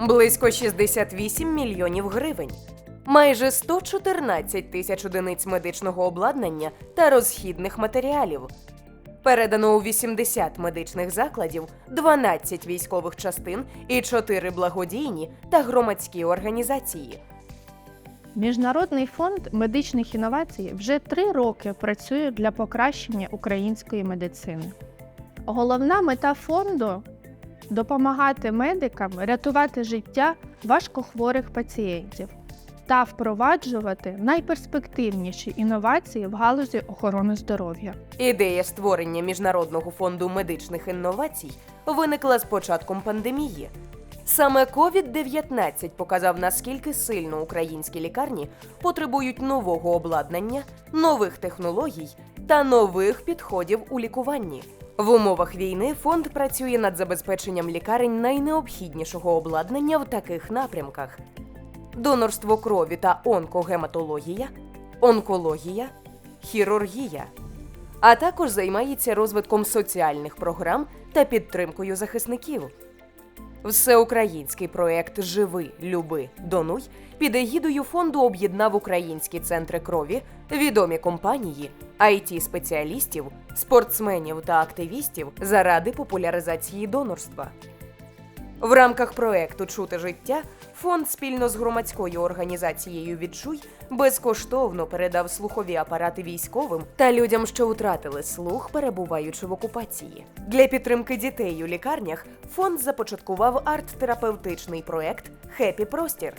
близько 68 мільйонів гривень, майже 114 тисяч одиниць медичного обладнання та розхідних матеріалів. Передано у 80 медичних закладів, 12 військових частин і 4 благодійні та громадські організації. Міжнародний фонд медичних інновацій вже три роки працює для покращення української медицини. Головна мета фонду допомагати медикам рятувати життя важкохворих пацієнтів та впроваджувати найперспективніші інновації в галузі охорони здоров'я. Ідея створення міжнародного фонду медичних інновацій виникла з початком пандемії. Саме COVID-19 показав, наскільки сильно українські лікарні потребують нового обладнання, нових технологій та нових підходів у лікуванні. В умовах війни фонд працює над забезпеченням лікарень найнеобхіднішого обладнання в таких напрямках: донорство крові та онкогематологія, онкологія, хірургія а також займається розвитком соціальних програм та підтримкою захисників. Всеукраїнський проект Живи, люби, донуй під егідою фонду об'єднав українські центри крові, відомі компанії, it спеціалістів, спортсменів та активістів заради популяризації донорства. В рамках проекту Чути життя фонд спільно з громадською організацією Відчуй безкоштовно передав слухові апарати військовим та людям, що втратили слух, перебуваючи в окупації. Для підтримки дітей у лікарнях фонд започаткував арт-терапевтичний проект Хепі Простір.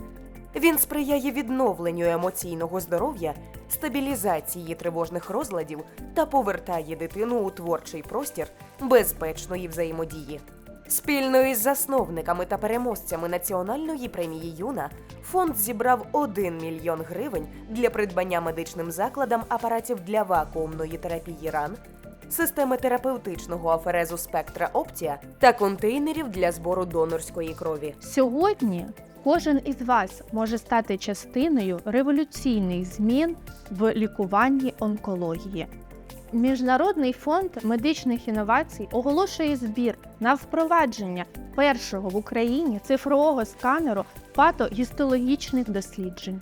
Він сприяє відновленню емоційного здоров'я, стабілізації тривожних розладів та повертає дитину у творчий простір безпечної взаємодії. Спільно із засновниками та переможцями національної премії Юна фонд зібрав 1 мільйон гривень для придбання медичним закладам апаратів для вакуумної терапії ран, системи терапевтичного аферезу спектра Оптія та контейнерів для збору донорської крові. Сьогодні кожен із вас може стати частиною революційних змін в лікуванні онкології. Міжнародний фонд медичних інновацій оголошує збір на впровадження першого в Україні цифрового сканеру патогістологічних досліджень.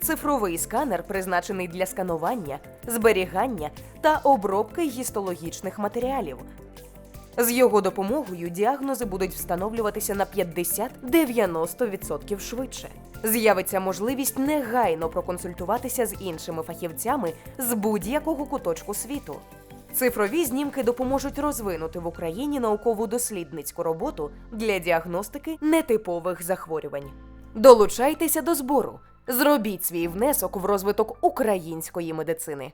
Цифровий сканер призначений для сканування, зберігання та обробки гістологічних матеріалів. З його допомогою діагнози будуть встановлюватися на 50-90% швидше. З'явиться можливість негайно проконсультуватися з іншими фахівцями з будь-якого куточку світу. Цифрові знімки допоможуть розвинути в Україні наукову дослідницьку роботу для діагностики нетипових захворювань. Долучайтеся до збору. Зробіть свій внесок в розвиток української медицини.